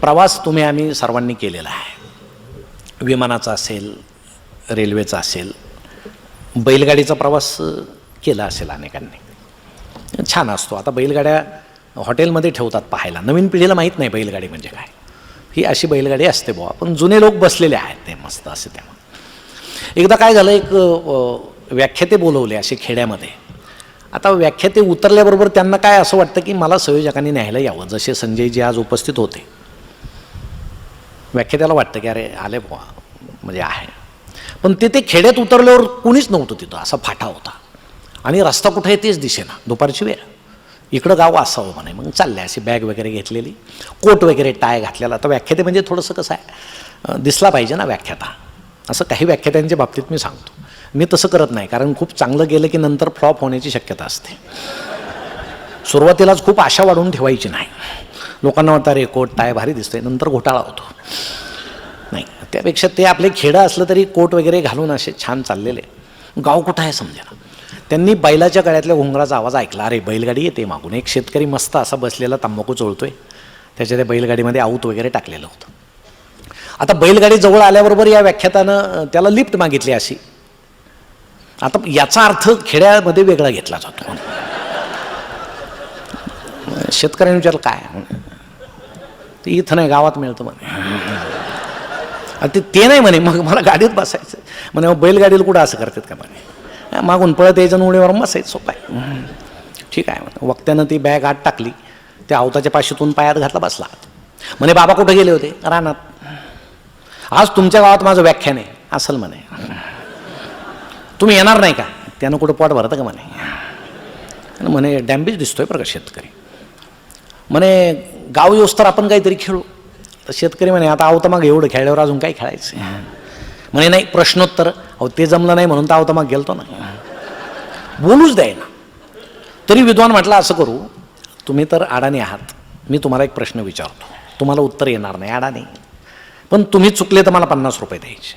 प्रवास तुम्ही आम्ही सर्वांनी केलेला आहे. विमानाचा असेल रेल्वेचा असेल बैलगाडीचा प्रवास केला असेल अनेकांनी. छान असतो. आता बैलगाड्या हॉटेलमध्ये ठेवतात पाहायला. नवीन पिढीला माहीत नाही बैलगाडी म्हणजे काय. ही अशी बैलगाडी असते बुवा. पण जुने लोक बसलेले आहेत ते मस्त असे तेव्हा एकदा काय झालं एक व्याख्याते बोलवले असे खेड्यामध्ये. आता व्याख्याते उतरल्याबरोबर त्यांना काय असं वाटतं की मला संयोजकांनी न्यायला यावं. जसे संजयजी आज उपस्थित होते. व्याख्यात्याला वाटतं की अरे आले बुवा म्हणजे आहे. पण ते ते खेड्यात उतरल्यावर कुणीच नव्हतं तिथं असा फाटा होता. आणि रस्ता कुठे आहे तेच दिसेना दुपारची वेळ. इकडं गाव असावं म्हणे मग चालले अशी बॅग वगैरे घेतलेली. कोट वगैरे टाय घातलेला. तर व्याख्याते म्हणजे थोडंसं कसं आहे दिसला पाहिजे ना व्याख्याता. असं काही व्याख्यात्यांच्या बाबतीत मी सांगतो. मी तसं करत नाही कारण खूप चांगलं गेलं की नंतर फ्लॉप होण्याची शक्यता असते. सुरुवातीलाच खूप आशा वाढवून ठेवायची नाही. लोकांना वाटतं अरे कोट टाय भारी दिसतंय. नंतर घोटाळा होतो. नाही त्यापेक्षा ते आपले खेडं असलं तरी कोट वगैरे घालून असे छान चाललेले. गाव कुठं आहे समजेना त्यांनी बैलाच्या गळ्यातल्या घोंगराचा आवाज ऐकला. अरे बैलगाडी येते मागून. एक शेतकरी मस्त असा बसलेला तंबाखू चोळतोय. त्याच्या त्या बैलगाडीमध्ये आऊत वगैरे टाकलेलं होतं. आता बैलगाडी जवळ आल्याबरोबर या व्याख्यातानं त्याला लिफ्ट मागितली अशी. आता याचा अर्थ खेड्यामध्ये वेगळा घेतला जातो. शेतकऱ्यांनी विचारलं काय? तर इथं नाही गावात मिळतं म्हणे. आणि ते ते नाही म्हणे मग मला गाडीत बसायचं म्हणे बैलगाडीला कुठं असं करतात का म्हणे? मागून पळत यायचं उडीवरून उडीवर बसायचं सोपाय. ठीक आहे. म्हणे वक्त्यानं ती बॅग आत टाकली त्या आवताच्या पाशीतून पायात घातला बसला. म्हणे बाबा कुठे गेले होते? रानात. आज तुमच्या गावात माझं व्याख्यान आहे. असल म्हणे. तुम्ही येणार नाही का? त्यानं कुठं पोट भरतं का? म्हणे. म्हणे डॅम्बेज दिसतोय बरं का शेतकरी. म्हणे गाव येऊस तर आपण काहीतरी खेळू. तर शेतकरी म्हणे आता आवता मग एवढं खेळल्यावर अजून काय खेळायचं? म्हणे नाही प्रश्नोत्तर. अहो ते जमलं नाही म्हणून तर आवता मग गेलतो ना. बोलूच द्याय ना तरी विद्वान म्हटलं असं करू तुम्ही तर अडाणी आहात. मी तुम्हाला एक प्रश्न विचारतो. तुम्हाला उत्तर येणार नाही अडाणी. पण तुम्ही चुकले तर मला पन्नास रुपये द्यायचे.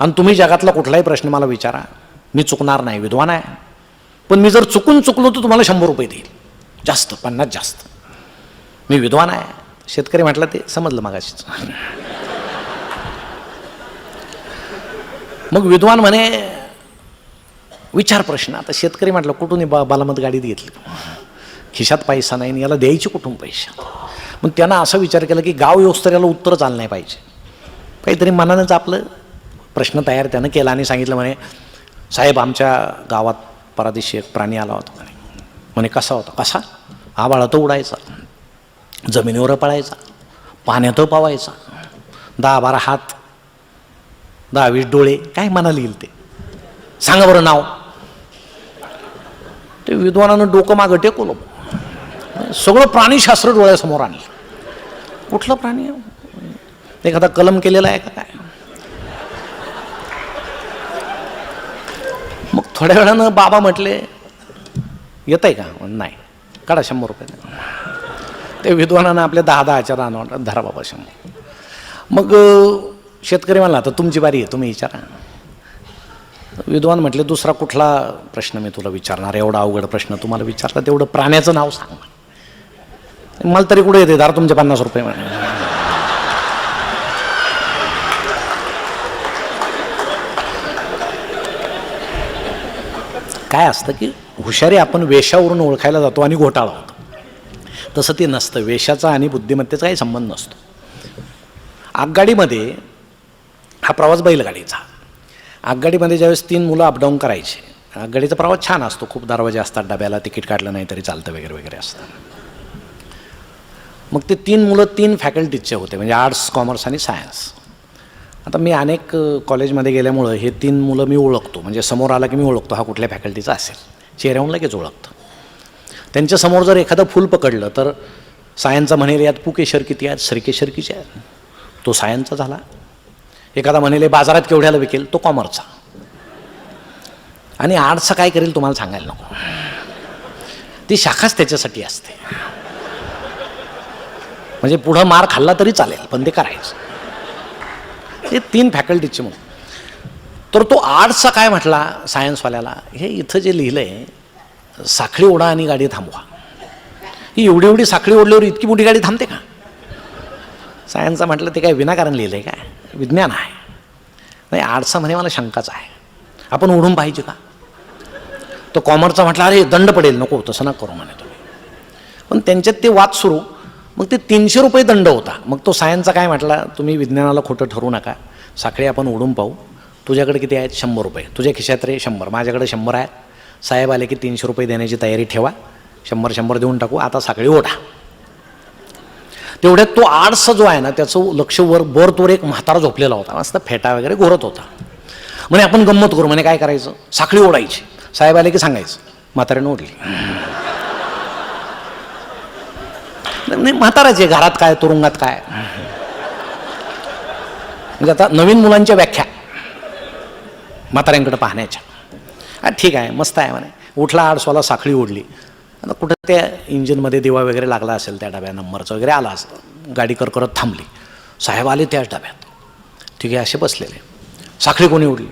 आणि तुम्ही जगातला कुठलाही प्रश्न मला विचारा. मी चुकणार नाही विद्वान आहे. पण मी जर चुकून चुकलो तर तुम्हाला शंभर रुपये देईल. जास्त पन्नास जास्त. मी विद्वान आहे. शेतकरी म्हटलं ते समजलं मागाशीच. मग विद्वान म्हणे विचार प्रश्न. आता शेतकरी म्हटलं कुठून बा बालामत गाडीत घेतली? खिशात पैसा नाही आणि याला द्यायचे कुठून पैसे? मग त्यांना असा विचार केला की गाव येऊस याला उत्तरच आलं नाही पाहिजे. काहीतरी मनानंच आपलं प्रश्न तयार त्यानं केला आणि सांगितलं म्हणे साहेब आमच्या गावात परादिशी एक प्राणी आला होता म्हणे. म्हणे कसा होता? कसा? आबाळा तो उडायचा. जमिनीवर पळायचा पाण्यात पावायचा. दहा बारा हात दहा वीस डोळे काय मनाला येईल ते? सांगा बरं नाव. ते विद्वानानं डोकं मागं टेकवलं सगळं प्राणीशास्त्र डोळ्यासमोर आणलं. कुठलं प्राणी? एखादा कलम केलेला आहे का काय? मग थोड्या वेळानं बाबा म्हटले येत आहे का? नाही. काढा शंभर रुपये. ते विद्वानानं आपल्या दहा दहाच्या रानावर धरा बाबा शंभर मग शेतकरी म्हणला आता तुमची बारी आहे तुम्ही विचारा. विद्वान म्हटले दुसरा कुठला प्रश्न मी तुला विचारणार? एवढा अवघड प्रश्न तुम्हाला विचारला तेवढं प्राण्याचं नाव सांग मला. तरी कुठे येते दार तुमचे पन्नास रुपये काय असतं की हुशारी आपण वेशावरून ओळखायला जातो आणि घोटाळा तसं ते नसतं. वेशाचा आणि बुद्धिमत्तेचा काही संबंध नसतो. आगगाडीमध्ये हा प्रवास बैलगाडीचा. आगगाडीमध्ये ज्यावेळेस तीन मुलं अपडाऊन करायचे आगगाडीचा प्रवास छान असतो. खूप दरवाजे असतात डब्याला तिकीट काढलं नाही तरी चालतं वगैरे वगैरे असतं. मग ते तीन मुलं तीन फॅकल्टीजचे होते म्हणजे आर्ट्स कॉमर्स आणि सायन्स आता मी अनेक कॉलेजमध्ये गेल्यामुळं हे तीन मुलं मी ओळखतो. म्हणजे समोर आला की मी ओळखतो हा कुठल्या फॅकल्टीचा असेल. चेहऱ्याहून लगेच ओळखतो. त्यांच्यासमोर जर एखादं फूल पकडलं तर सायन्सचा म्हणेल यात पुकेशर किती आहेत सरकेशर किती आहेत तो सायन्सचा झाला. एखादा म्हणेल बाजारात केवढ्याला विकेल? तो कॉमर्सचा. आणि आर्ट्सचा काय करेल तुम्हाला सांगायला नको. ती शाखाच त्याच्यासाठी असते. म्हणजे पुढं मार खाल्ला तरी चालेल पण ते करायचं. हे तीन फॅकल्टीचे म्हणून तर तो आर्ट्सचा काय म्हटला सायन्सवाल्याला? हे इथं जे लिहिलं आहे साखळी ओढा आणि गाडी थांबवा. ही एवढी एवढी साखळी ओढल्यावर इतकी मोठी गाडी थांबते का? सायन्सचं म्हटलं ते काय विनाकारण लिहिलं आहे काय? विज्ञान आहे. नाही आर्ट्सचा म्हणे मला शंकाच आहे. आपण उडून पाहिजे का? तो कॉमर्सचा म्हटला अरे दंड पडेल. नको तसं ना करू म्हणे तुम्ही. पण त्यांच्यात ते वाद सुरू. मग ते तीनशे रुपये दंड होता. मग तो सायन्सचा काय म्हटला तुम्ही विज्ञानाला खोटं ठरवू नका. साखळी आपण ओढून पाहू. तुझ्याकडे किती आहेत? शंभर रुपये. तुझ्या खिशात रे शंभर. माझ्याकडे शंभर आहेत. साहेब आले की तीनशे रुपये देण्याची तयारी ठेवा शंभर शंभर देऊन टाकू आता साखळी ओढा. तेवढ्यात तो आडसा जो आहे ना त्याचं लक्ष वर बरतवर तोर एक म्हातारा झोपलेला होता. मस्त फेटा वगैरे घोरत होता. म्हणे आपण गंमत करू. म्हणे काय करायचं? साखळी ओढायची. साहेब आले की सांगायचं. म्हाताऱ्याने ओढली. नाही म्हाताराचे घरात काय तुरुंगात काय? म्हणजे आता नवीन मुलांच्या व्याख्या म्हाताऱ्यांकडे पाहण्याच्या. ठीक आहे मस्त आहे म्हणे. उठला आडसोला साखळी ओढली. आता कुठं त्या इंजिनमध्ये दिवा वगैरे लागला असेल त्या डब्या नंबरचं वगैरे आला असतं. गाडी करकरत थांबली. साहेब आले त्याच डब्यात. ठीक आहे असे बसलेले. साखळी कोणी उडली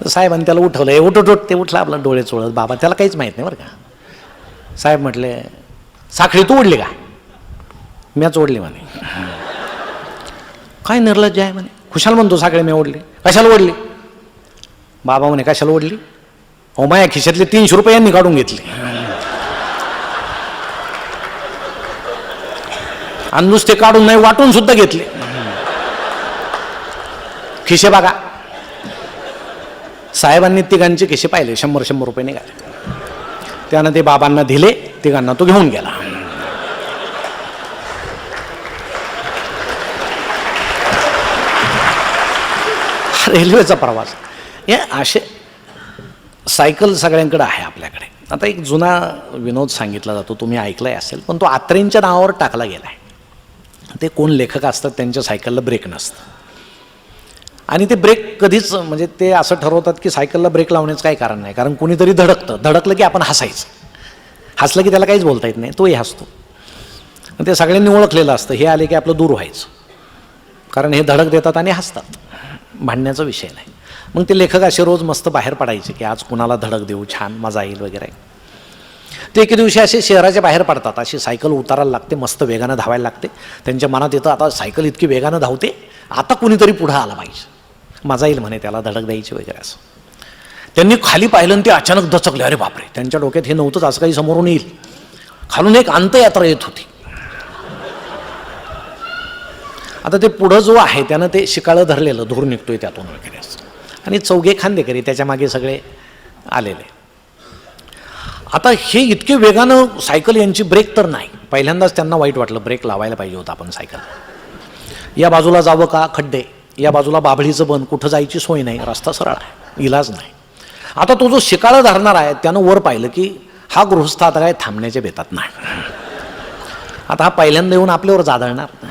तर साहेबांनी त्याला उठवलं. हे उठ उठ ते उठला आपला डोळे चोळत. बाबा त्याला काहीच माहीत नाही बरं का. साहेब म्हटले साखळी तू उडली का? म्याच ओढली म्हणे. काय निर्लज्ज आहे म्हणे. खुशाल म्हणतो साखळी मी ओढली. कशाला ओढली? बाबा म्हणे कशाला ओढली? हो माया खिशातले तीनशे रुपये यांनी काढून घेतले. आणि नुसते काढून नाही वाटून सुद्धा घेतले. खिशे बघा. साहेबांनी तिघांचे खिशे पाहिले शंभर शंभर रुपये निघाले. त्यानं ते बाबांना दिले तिघांना तो घेऊन गेला. रेल्वेचा प्रवास. हे असे सायकल सगळ्यांकडे आहे आपल्याकडे. आता एक जुना विनोद सांगितला जातो तुम्ही ऐकलाय असेल पण तो आत्रेंच्या नावावर टाकला गेला आहे ते कोण लेखक असतात त्यांच्या सायकलला ब्रेक नसतं. आणि ते ब्रेक कधीच म्हणजे ते असं ठरवतात की सायकलला ब्रेक लावण्याचं काही कारण नाही कारण कोणीतरी धडकतं. धडकलं की आपण हसायचं. हसलं की त्याला काहीच बोलता येत नाही तोही हसतो. ते सगळ्यांनी ओळखलेलं असतं हे आले की आपलं दूर व्हायचं. कारण हे धडक देतात आणि हसतात. भांडण्याचा विषय नाही. मग ते लेखक असे रोज मस्त बाहेर पडायचे की आज कुणाला धडक देऊ छान मजा येईल वगैरे. ते एके दिवशी असे शहराच्या बाहेर पडतात अशी सायकल उतारायला लागते मस्त वेगानं धावायला लागते. त्यांच्या मनात येतं आता सायकल इतकी वेगानं धावते आता कुणीतरी पुढं आला पाहिजे. मजा येईल म्हणे त्याला धडक द्यायची वगैरे असं. त्यांनी खाली पाहिलं आणि ते अचानक दचकले अरे बापरे त्यांच्या डोक्यात हे नव्हतंच असं काही समोरून येईल. खालून एक अंतयात्रा येत होती. आता ते पुढं जो आहे त्यानं ते शिकाळं धरलेलं धूर निघतोय त्यातून वगैरे असं. आणि चौघे खांदेकरी त्याच्यामागे सगळे आलेले. आता हे इतके वेगानं सायकल यांची ब्रेक तर नाही. पहिल्यांदाच त्यांना वाईट वाटलं ब्रेक लावायला पाहिजे होता आपण सायकल. या बाजूला जावं का? खड्डे. या बाजूला बाभळीचं बन. कुठं जायची सोय नाही. रस्ता सरळ आहे. इलाज नाही. आता तो जो शिकाळा धरणार आहे त्यानं वर पाहिलं की हा गृहस्थ आता काय थांबण्याच्या बेतात नाही. आता हा पहिल्यांदा येऊन आपल्यावर जादळणार.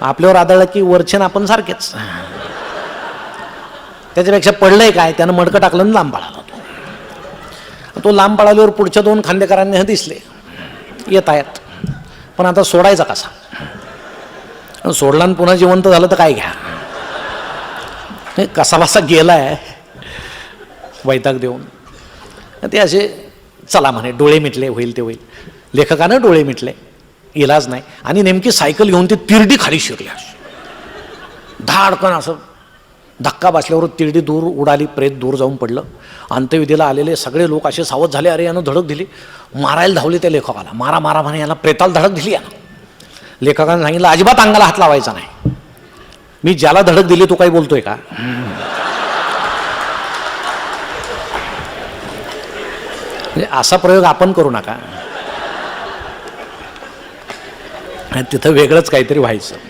आपल्यावर आदळलं की वरचेन आपण सारखेच. त्याच्यापेक्षा पडलंय काय? त्यानं मडकं टाकलं आणि लांब पळाला तो. तो लांब पळाल्यावर पुढच्या दोन खांदेकरांनी हे दिसले. येत आहेत. पण आता सोडायचा कसा? सोडला आणि पुन्हा जिवंत झालं तर काय घ्या? हे कसा बसा गेलाय? वैताग देऊन. ते असे चला म्हणे डोळे मिटले होईल ते होईल. लेखकानं डोळे मिटले. इलाज नाही. आणि नेमकी सायकल घेऊन ते तिरडी खाली शिरली. धाडकन असं धक्का बसल्यावर तिरडी दूर उडाली प्रेत दूर जाऊन पडलं. अंत्यविधीला आलेले सगळे लोक असे सावध झाले अरे यानं धडक दिली. मारायला धावले त्या लेखकाला. मारा मारा म्हणे याला प्रेताला धडक दिली यानं. लेखकानं सांगितलं अजिबात अंगाला हात लावायचा नाही. मी ज्याला धडक दिली तो काही बोलतोय का? म्हणजे असा प्रयोग आपण करू नका. आणि तिथं वेगळंच काहीतरी व्हायचं.